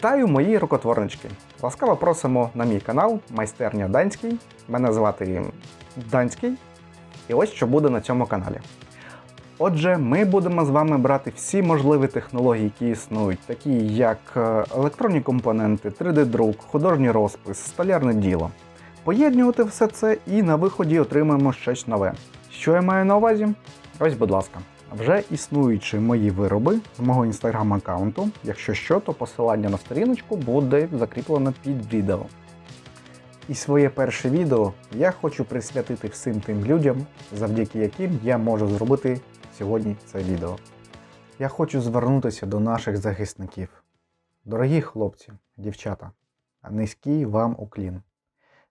Вітаю мої рукотворнички! Ласкаво просимо на мій канал Майстерня Данський. Мене звати Данський. І ось що буде на цьому каналі. Отже, ми будемо з вами брати всі можливі технології, які існують, такі як е, електронні компоненти, 3D-друк, художній розпис, столярне діло. Поєднувати все це і на виході отримаємо щось нове. Що я маю на увазі? Ось, будь ласка. Вже існуючі мої вироби з мого інстаграм-аккаунту. Якщо що, то посилання на сторіночку буде закріплено під відео. І своє перше відео я хочу присвятити всім тим людям, завдяки яким я можу зробити сьогодні це відео. Я хочу звернутися до наших захисників. Дорогі хлопці, дівчата, низький вам уклін.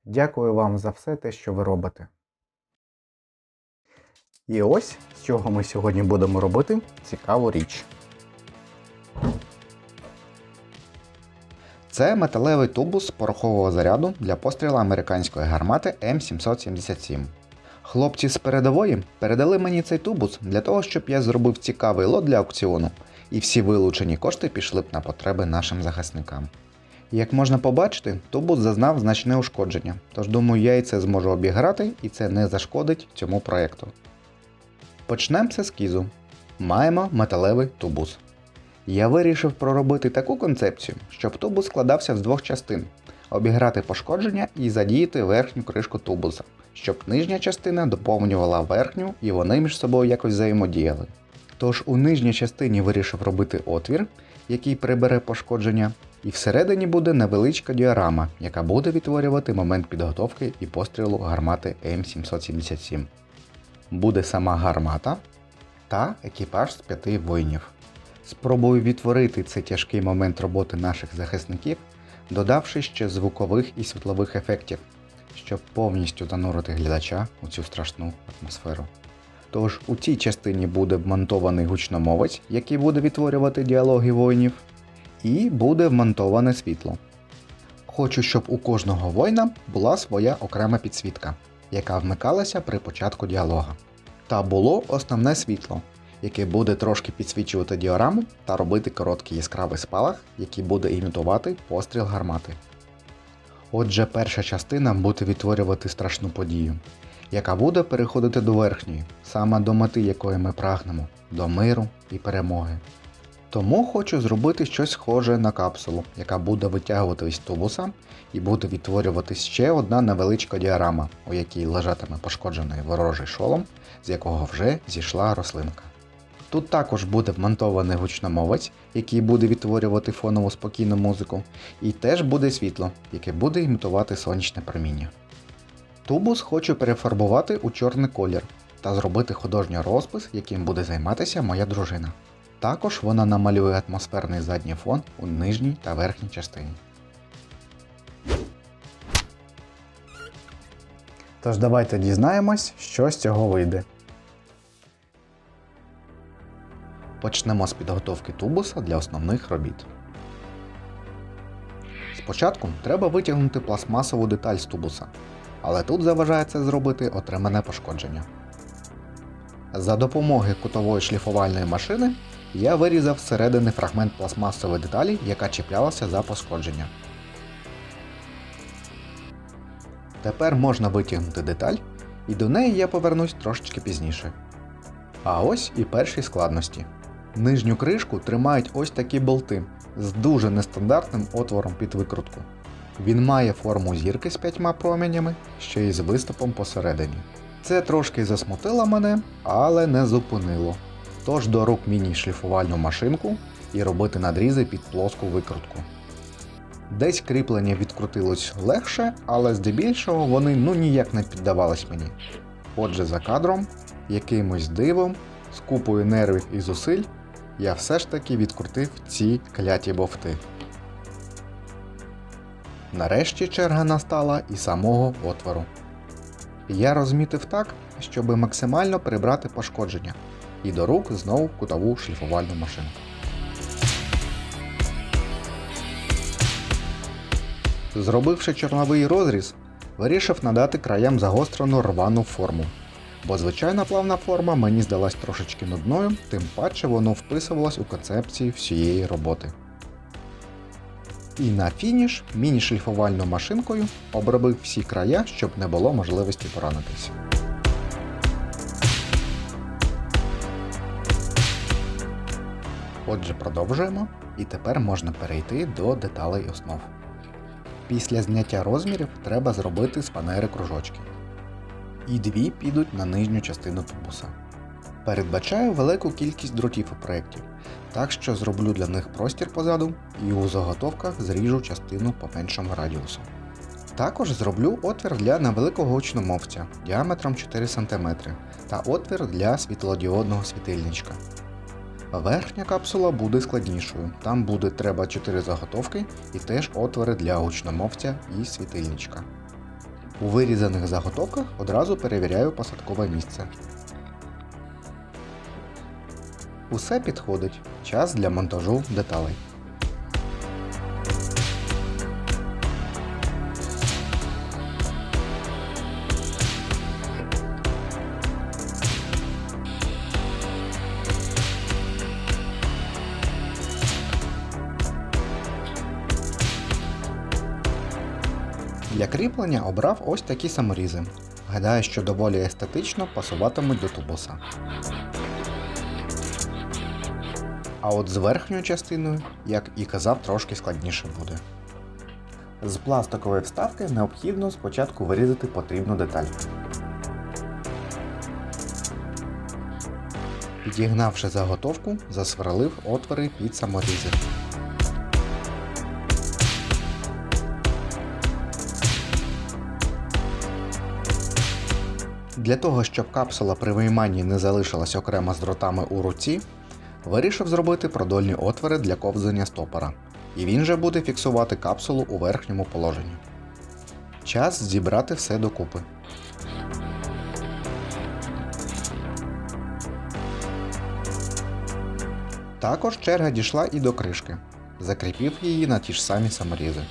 Дякую вам за все те, що ви робите. І ось з чого ми сьогодні будемо робити цікаву річ. Це металевий тубус порохового заряду для постріла американської гармати М777. Хлопці з передової передали мені цей тубус для того, щоб я зробив цікавий лот для аукціону, і всі вилучені кошти пішли б на потреби нашим захисникам. Як можна побачити, тубус зазнав значне ушкодження, тож думаю, я і це зможу обіграти, і це не зашкодить цьому проєкту. Почнемо з ескізу. Маємо металевий тубус. Я вирішив проробити таку концепцію, щоб тубус складався з двох частин, обіграти пошкодження і задіяти верхню кришку тубуса, щоб нижня частина доповнювала верхню і вони між собою якось взаємодіяли. Тож у нижній частині вирішив робити отвір, який прибере пошкодження, і всередині буде невеличка діарама, яка буде відтворювати момент підготовки і пострілу гармати М777. Буде сама гармата та екіпаж з п'яти воїнів. Спробую відтворити цей тяжкий момент роботи наших захисників, додавши ще звукових і світлових ефектів, щоб повністю занурити глядача у цю страшну атмосферу. Тож у цій частині буде вмонтований гучномовець, який буде відтворювати діалоги воїнів, і буде вмонтоване світло. Хочу, щоб у кожного воїна була своя окрема підсвітка, яка вмикалася при початку діалога. Та було основне світло, яке буде трошки підсвічувати діораму та робити короткий яскравий спалах, який буде імітувати постріл гармати. Отже, перша частина буде відтворювати страшну подію, яка буде переходити до верхньої, саме до мети, якої ми прагнемо, до миру і перемоги. Тому хочу зробити щось схоже на капсулу, яка буде витягуватись з тубуса і буде відтворюватись ще одна невеличка діарама, у якій лежатиме пошкоджений ворожий шолом, з якого вже зійшла рослинка. Тут також буде вмонтований гучномовець, який буде відтворювати фонову спокійну музику, і теж буде світло, яке буде імітувати сонячне проміння. Тубус хочу перефарбувати у чорний колір та зробити художній розпис, яким буде займатися моя дружина. Також вона намалює атмосферний задній фон у нижній та верхній частині. Тож давайте дізнаємось, що з цього вийде. Почнемо з підготовки тубуса для основних робіт. Спочатку треба витягнути пластмасову деталь з тубуса, але тут заважає це зробити отримане пошкодження. За допомогою кутової шліфувальної машини я вирізав зсередини фрагмент пластмасової деталі, яка чіплялася за пошкодження. Тепер можна витягнути деталь, і до неї я повернусь трошечки пізніше. А ось і перші складності. Нижню кришку тримають ось такі болти з дуже нестандартним отвором під викрутку. Він має форму зірки з п'ятьма промінями, ще й з виступом посередині. Це трошки засмутило мене, але не зупинило. Тож до рук міні-шліфувальну машинку і робити надрізи під плоску викрутку. Десь кріплення відкрутилось легше, але здебільшого вони ну ніяк не піддавались мені. Отже, за кадром, якимось дивом, з купою нервів і зусиль, я все ж таки відкрутив ці кляті бовти. Нарешті черга настала і самого отвору. Я розмітив так, щоб максимально прибрати пошкодження, і до рук знову кутову шліфувальну машинку. Зробивши чорновий розріз, вирішив надати краям загострену рвану форму. Бо звичайна плавна форма мені здалась трошечки нудною, тим паче воно вписувалось у концепції всієї роботи. І на фініш міні-шліфувальною машинкою обробив всі края, щоб не було можливості поранитися. Отже, продовжуємо, і тепер можна перейти до деталей основ. Після зняття розмірів треба зробити з фанери кружочки. І дві підуть на нижню частину тубуса. Передбачаю велику кількість дротів у проєкті, так що зроблю для них простір позаду і у заготовках зріжу частину по меншому радіусу. Також зроблю отвір для невеликого гучномовця діаметром 4 см та отвір для світлодіодного світильничка. Верхня капсула буде складнішою, там буде треба 4 заготовки і теж отвори для гучномовця і світильничка. У вирізаних заготовках одразу перевіряю посадкове місце. Усе підходить. Час для монтажу деталей. Кріплення обрав ось такі саморізи. Гадаю, що доволі естетично пасуватимуть до тубуса. А от з верхньою частиною, як і казав, трошки складніше буде. З пластикової вставки необхідно спочатку вирізати потрібну деталь. Підігнавши заготовку, засверлив отвори під саморізи. Для того, щоб капсула при вийманні не залишилась окремо з дротами у руці, вирішив зробити продольні отвори для ковзання стопора, і він же буде фіксувати капсулу у верхньому положенні. Час зібрати все докупи. Також черга дійшла і до кришки. Закріпив її на ті ж самі саморізи.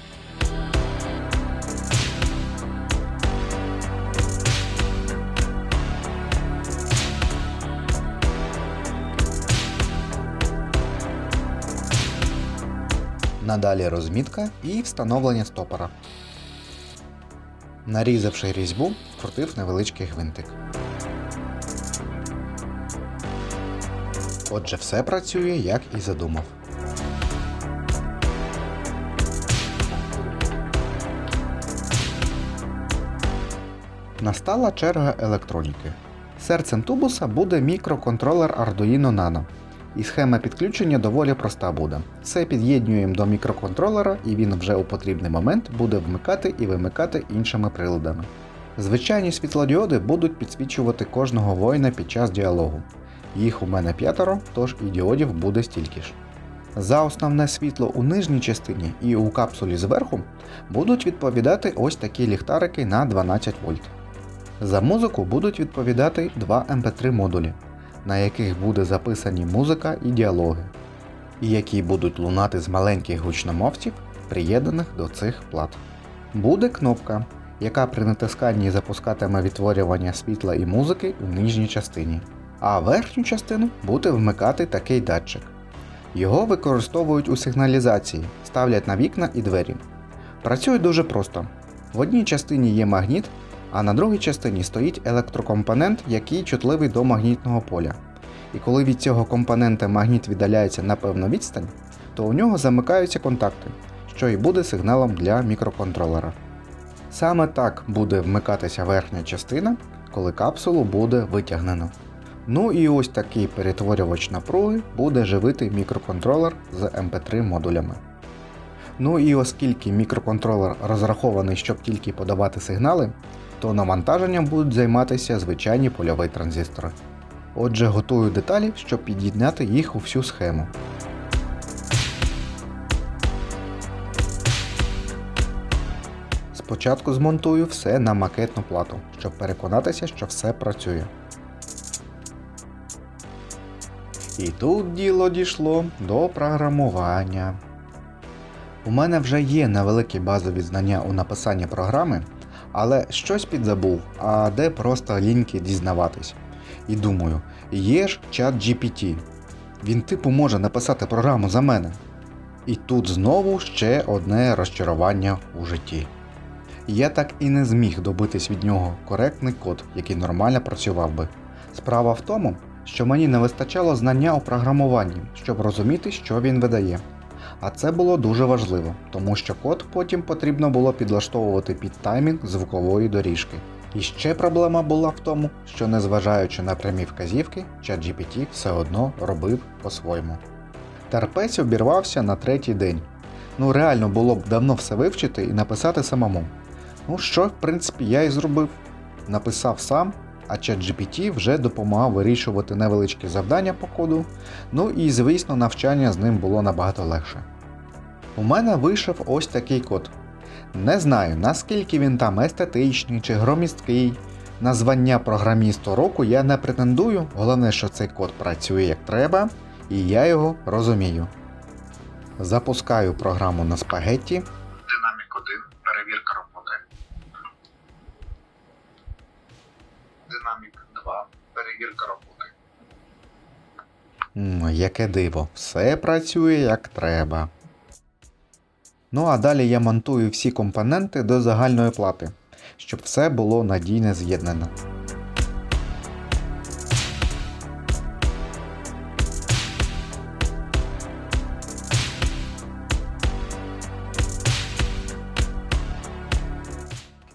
Надалі розмітка і встановлення стопора. Нарізавши різьбу, вкрутив невеличкий гвинтик. Отже, все працює, як і задумав. Настала черга електроніки. Серцем тубуса буде мікроконтролер Arduino Nano. І схема підключення доволі проста буде. Все під'єднуємо до мікроконтролера, і він вже у потрібний момент буде вмикати і вимикати іншими приладами. Звичайні світлодіоди будуть підсвічувати кожного воїна під час діалогу. Їх у мене п'ятеро, тож і діодів буде стільки ж. За основне світло у нижній частині і у капсулі зверху будуть відповідати ось такі ліхтарики на 12 вольт. За музику будуть відповідати два MP3 модулі, на яких буде записані музика і діалоги, і які будуть лунати з маленьких гучномовців, приєднаних до цих плат. Буде кнопка, яка при натисканні запускатиме відтворювання світла і музики у нижній частині, а верхню частину буде вмикати такий датчик. Його використовують у сигналізації, ставлять на вікна і двері. Працює дуже просто. В одній частині є магніт, а на другій частині стоїть електрокомпонент, який чутливий до магнітного поля. І коли від цього компонента магніт віддаляється на певну відстань, то у нього замикаються контакти, що і буде сигналом для мікроконтролера. Саме так буде вмикатися верхня частина, коли капсулу буде витягнено. Ну і ось такий перетворювач напруги буде живити мікроконтролер з MP3 модулями. Ну і оскільки мікроконтролер розрахований, щоб тільки подавати сигнали, то навантаженням будуть займатися звичайні польові транзистори. Отже, готую деталі, щоб під'єднати їх у всю схему. Спочатку змонтую все на макетну плату, щоб переконатися, що все працює. І тут діло дійшло до програмування. У мене вже є невеликі базові знання у написанні програми, але щось підзабув, а де просто ліньки дізнаватись. І думаю, є ж чат GPT. Він типу може написати програму за мене. І тут знову ще одне розчарування у житті. Я так і не зміг добитись від нього коректний код, який нормально працював би. Справа в тому, що мені не вистачало знання у програмуванні, щоб розуміти, що він видає. А це було дуже важливо, тому що код потім потрібно було підлаштовувати під таймінг звукової доріжки. І ще проблема була в тому, що незважаючи на прямі вказівки, ChatGPT все одно робив по-своєму. Терпець обірвався на третій день. Ну реально було б давно все вивчити і написати самому. Ну що, в принципі, я і зробив. Написав сам, а ChatGPT вже допомагав вирішувати невеличкі завдання по коду, ну і звісно, навчання з ним було набагато легше. У мене вийшов ось такий код. Не знаю, наскільки він там естетичний чи громісткий. На звання програмісту року я не претендую, головне, що цей код працює як треба, і я його розумію. Запускаю програму на спагетті. Яке диво, все працює як треба. Ну а далі я монтую всі компоненти до загальної плати, щоб все було надійно з'єднано.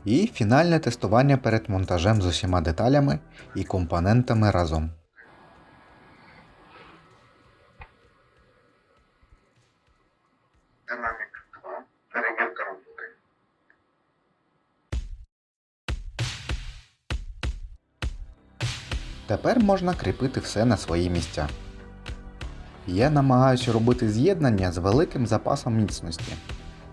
І фінальне тестування перед монтажем з усіма деталями і компонентами разом. Тепер можна кріпити все на свої місця. Я намагаюся робити з'єднання з великим запасом міцності.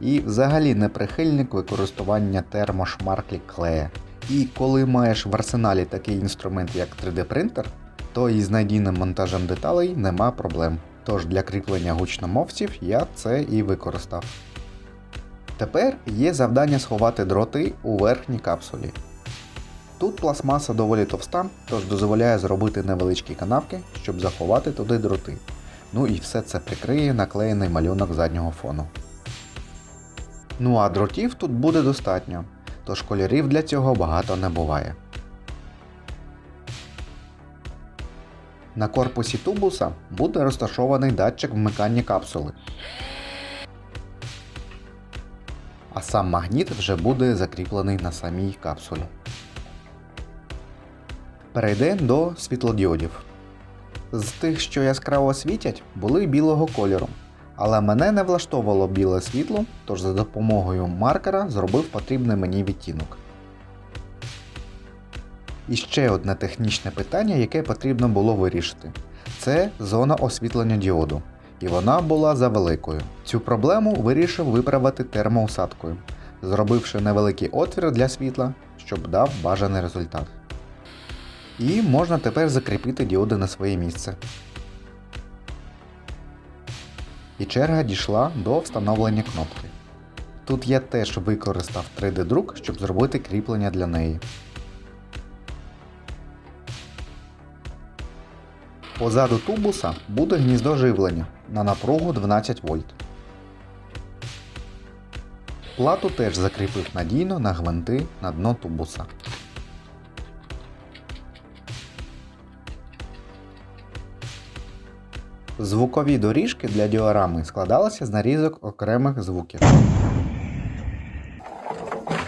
І взагалі не прихильник використання термошмарклі клея. І коли маєш в арсеналі такий інструмент, як 3D принтер, то із надійним монтажем деталей нема проблем. Тож для кріплення гучномовців я це і використав. Тепер є завдання сховати дроти у верхній капсулі. Тут пластмаса доволі товста, тож дозволяє зробити невеличкі канавки, щоб заховати туди дроти. Ну і все це прикриє наклеєний малюнок заднього фону. Ну а дротів тут буде достатньо, тож кольорів для цього багато не буває. На корпусі тубуса буде розташований датчик вмикання капсули. А сам магніт вже буде закріплений на самій капсулі. Перейдемо до світлодіодів. З тих, що яскраво світять, були білого кольору, але мене не влаштовувало біле світло, тож за допомогою маркера зробив потрібний мені відтінок. І ще одне технічне питання, яке потрібно було вирішити. Це зона освітлення діоду. І вона була завеликою. Цю проблему вирішив виправити термоусадкою, зробивши невеликий отвір для світла, щоб дав бажаний результат. І можна тепер закріпити діоди на своє місце. І черга дійшла до встановлення кнопки. Тут я теж використав 3D-друк, щоб зробити кріплення для неї. Позаду тубуса буде гніздо живлення на напругу 12 вольт. Плату теж закріпив надійно на гвинти на дно тубуса. Звукові доріжки для діорами складалися з нарізок окремих звуків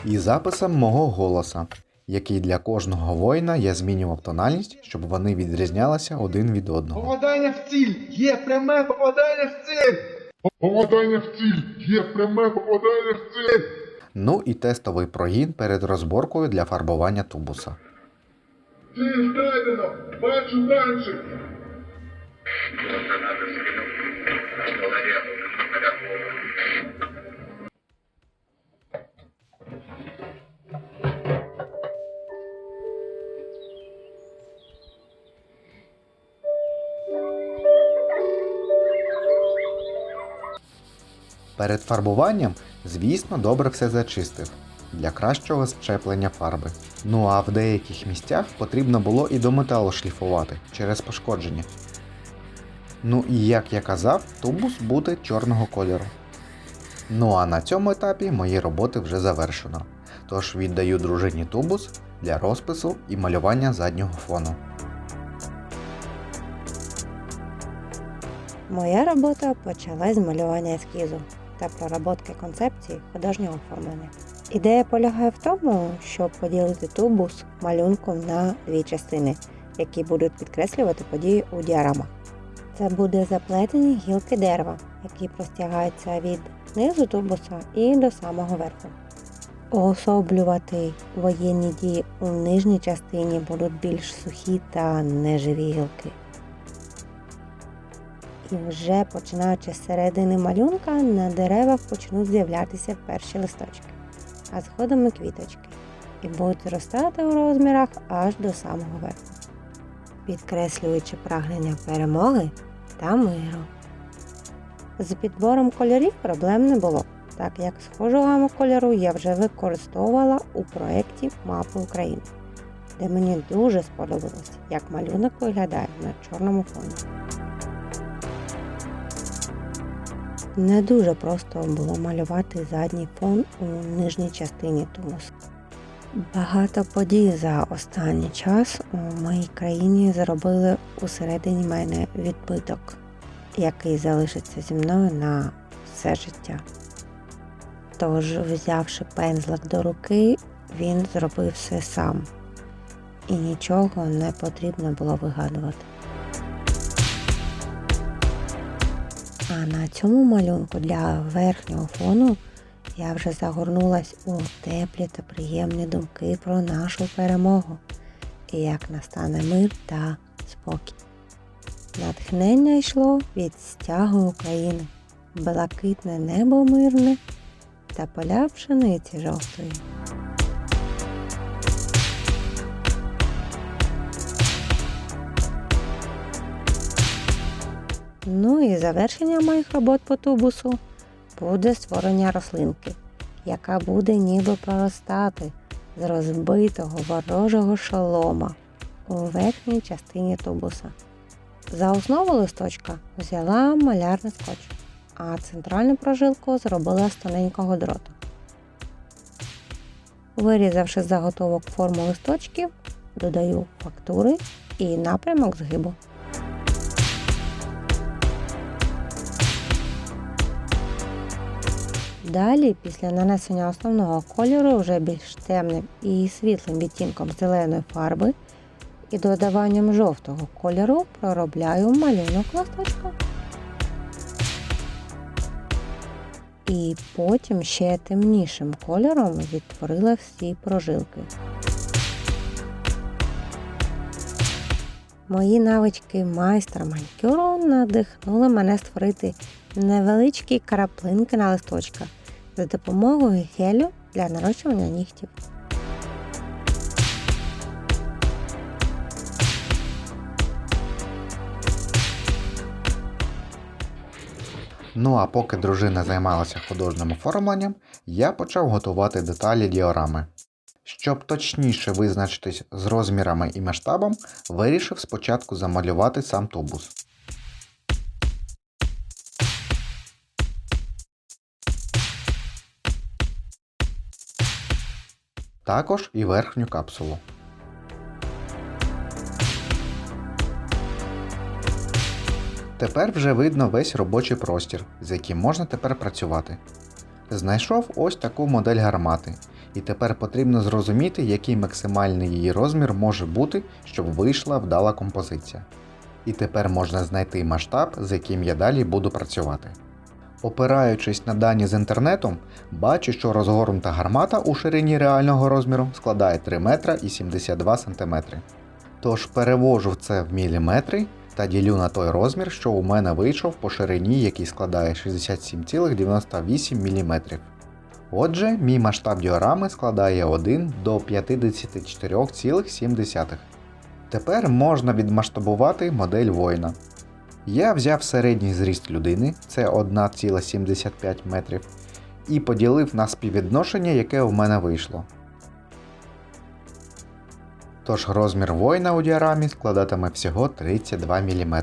і записом мого голоса, який для кожного воїна я змінював тональність, щоб вони відрізнялися один від одного. Попадання в ціль! Є пряме попадання в ціль! Попадання в ціль! Є пряме попадання в ціль! Ну і тестовий прогін перед розборкою для фарбування тубуса. Ціль знайдено! Бачу танчик! Перед фарбуванням, звісно, добре все зачистив для кращого щеплення фарби. Ну а в деяких місцях потрібно було і до металу шліфувати через пошкодження. Ну і як я казав, тубус буде чорного кольору. Ну а на цьому етапі мої роботи вже завершено. Тож віддаю дружині тубус для розпису і малювання заднього фону. Моя робота почалась з малювання ескізу та проработки концепції художнього оформлення. Ідея полягає в тому, щоб поділити тубус малюнком на дві частини, які будуть підкреслювати події у діарамах. Це буде заплетені гілки дерева, які простягаються від низу тубуса і до самого верху. Уособлювати воєнні дії у нижній частині будуть більш сухі та неживі гілки. І вже починаючи з середини малюнка на деревах почнуть з'являтися перші листочки, а згодом і квіточки, і будуть зростати у розмірах аж до самого верху, підкреслюючи прагнення перемоги та миру. З підбором кольорів проблем не було, так як схожу гаму кольору я вже використовувала у проєкті Мапи України, де мені дуже сподобалось, як малюнок виглядає на чорному фоні. Не дуже просто було малювати задній фон у нижній частині тубусу. Багато подій за останній час у моїй країні зробили усередині мене відбиток, який залишиться зі мною на все життя. Тож, взявши пензлик до руки, він зробив все сам, і нічого не потрібно було вигадувати. А на цьому малюнку для верхнього фону я вже загорнулась у теплі та приємні думки про нашу перемогу і як настане мир та спокій. Натхнення йшло від стягу України, блакитне небо мирне та поля пшениці жовтої. Ну і завершення моїх робот по тубусу буде створення рослинки, яка буде ніби проростати з розбитого ворожого шолома у верхній частині тубуса. За основу листочка взяла малярний скотч, а центральну прожилку зробила з тоненького дроту. Вирізавши заготовок форму листочків, додаю фактури і напрямок згибу. Далі, після нанесення основного кольору, вже більш темним і світлим відтінком зеленої фарби і додаванням жовтого кольору проробляю малюнок листочка. І потім ще темнішим кольором відтворила всі прожилки. Мої навички майстра манікюру надихнули мене створити невеличкі краплинки на листочках за допомогою гелю для нарощування нігтів. Ну а поки дружина займалася художнім оформленням, я почав готувати деталі діорами. Щоб точніше визначитись з розмірами і масштабом, вирішив спочатку замалювати сам тубус. Також і верхню капсулу. Тепер вже видно весь робочий простір, з яким можна тепер працювати. Знайшов ось таку модель гармати, і тепер потрібно зрозуміти, який максимальний її розмір може бути, щоб вийшла вдала композиція. І тепер можна знайти масштаб, з яким я далі буду працювати. Опираючись на дані з інтернету, бачу, що розгорнута гармата у ширині реального розміру складає 3 метра і 72 см. Тож перевожу це в міліметри та ділю на той розмір, що у мене вийшов по ширині, який складає 67,98 мм. Отже, мій масштаб діорами складає 1 до 54,7. Тепер можна відмасштабувати модель воїна. Я взяв середній зріст людини, це 1,75 метрів, і поділив на співвідношення, яке в мене вийшло. Тож розмір воїна у діарамі складатиме всього 32 мм.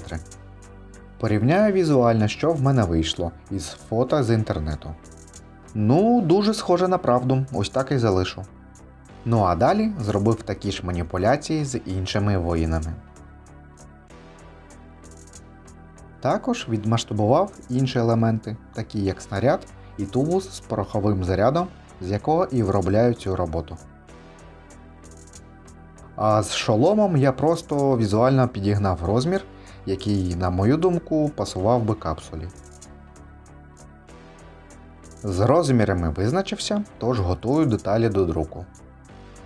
Порівняю візуально, що в мене вийшло із фото з інтернету. Ну, дуже схоже на правду, ось так і залишу. Ну а далі зробив такі ж маніпуляції з іншими воїнами. Також відмасштабував інші елементи, такі як снаряд і тубус з пороховим зарядом, з якого і виробляю цю роботу. А з шоломом я просто візуально підігнав розмір, який, на мою думку, пасував би капсулі. З розмірами визначився, тож готую деталі до друку.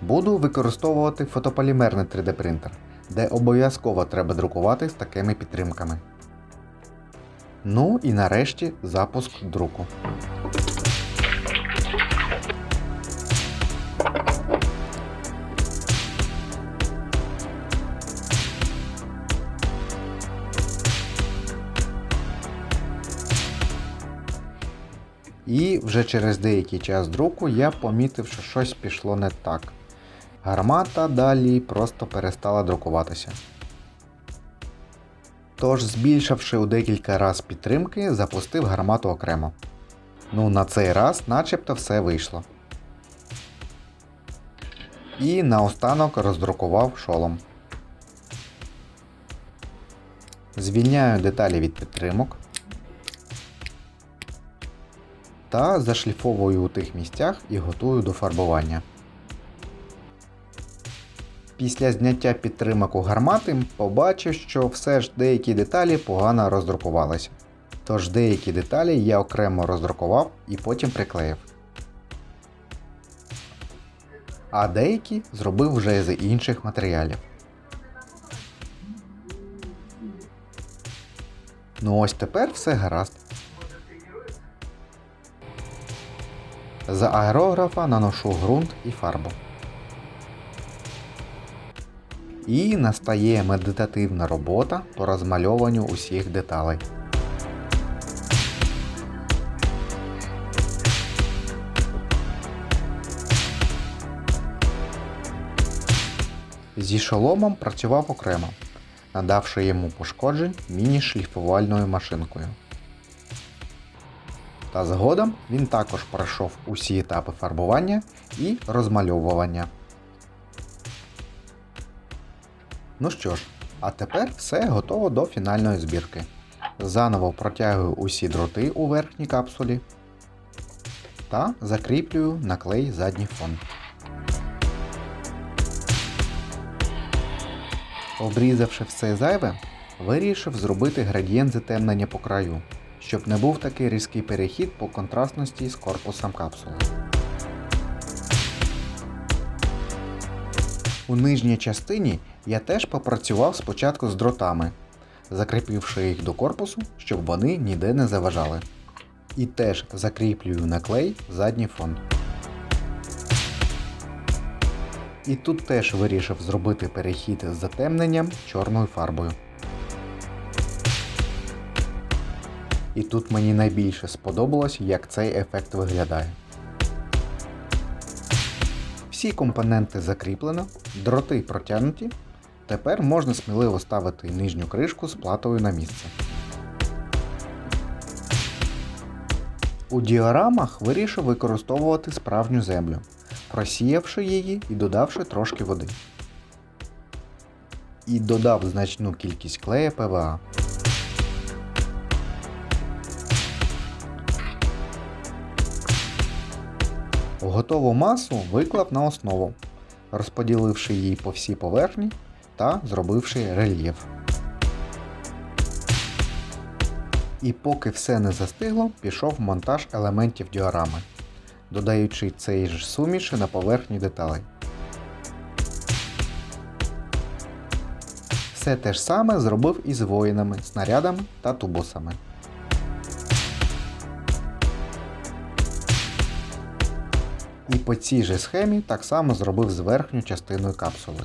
Буду використовувати фотополімерний 3D принтер, де обов'язково треба друкувати з такими підтримками. Ну і нарешті запуск друку. І вже через деякий час друку я помітив, що щось пішло не так. Гармата далі просто перестала друкуватися. Тож, збільшивши у декілька раз підтримки, запустив гармату окремо. Ну, на цей раз начебто все вийшло. І наостанок роздрукував шолом. Звільняю деталі від підтримок. Та зашліфовую у тих місцях і готую до фарбування. Після зняття підтримок у гармати побачив, що все ж деякі деталі погано роздрукувалися. Тож деякі деталі я окремо роздрукував і потім приклеїв. А деякі зробив вже з інших матеріалів. Ну ось тепер все гаразд. За аерографа наношу ґрунт і фарбу. І настає медитативна робота по розмальовуванню усіх деталей. Зі шоломом працював окремо, надавши йому пошкоджень міні-шліфувальною машинкою. Та згодом він також пройшов усі етапи фарбування і розмальовування. Ну що ж, а тепер все готово до фінальної збірки. Заново протягую усі дроти у верхній капсулі та закріплюю на клей задній фон. Обрізавши все зайве, вирішив зробити градієнт затемнення по краю, щоб не був такий різкий перехід по контрастності з корпусом капсули. У нижній частині я теж попрацював спочатку з дротами, закріпивши їх до корпусу, щоб вони ніде не заважали. І теж закріплюю на клей задній фон. І тут теж вирішив зробити перехід з затемненням чорною фарбою. І тут мені найбільше сподобалось, як цей ефект виглядає. Всі компоненти закріплено, дроти протягнуті. Тепер можна сміливо ставити нижню кришку з платою на місце. У діорамах вирішив використовувати справжню землю, просіявши її і додавши трошки води. І додав значну кількість клея ПВА. Готову масу виклав на основу, розподіливши її по всій поверхні та зробивши рельєф. І поки все не застигло, пішов монтаж елементів діорами, додаючи цей ж суміш на поверхні деталей. Все те ж саме зробив і з воїнами, снарядами та тубусами. І по цій же схемі так само зробив з верхньою частиною капсули.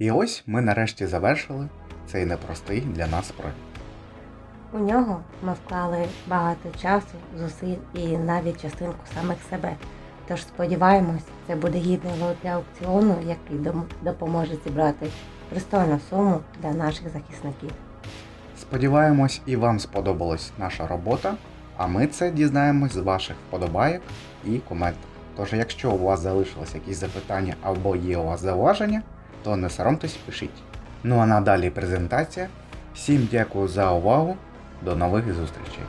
І ось ми нарешті завершили цей непростий для нас проект. У нього ми вклали багато часу, зусиль і навіть частинку самих себе. Тож сподіваємось, це буде гідний лот для аукціону, який допоможе зібрати пристойну суму для наших захисників. Сподіваємось, і вам сподобалась наша робота, а ми це дізнаємось з ваших вподобайок і коментів. Тож, якщо у вас залишились якісь запитання або є у вас зауваження, то не соромтесь, пишіть. Ну а надалі презентація. Всім дякую за увагу. До нових зустрічей!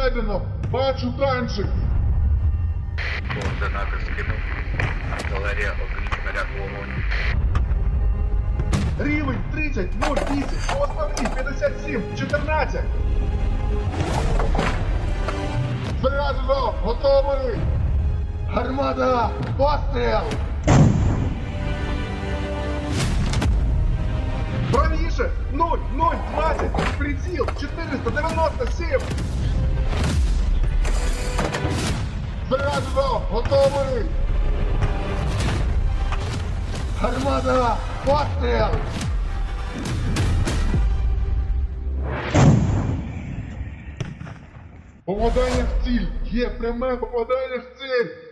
Знайдено! Бачу танчик! Координати скинув. Артилерія, один снаряд вогонь. Рівень 30, 0, 8, основні 57, 14. Заряджено! Готовий! Гармата, постріл! Правіше, 0, 0, 20, приціл 497. Заряджено! Готовий! Гармата, постріл! Попадання в ціль! Є пряме попадання в ціль!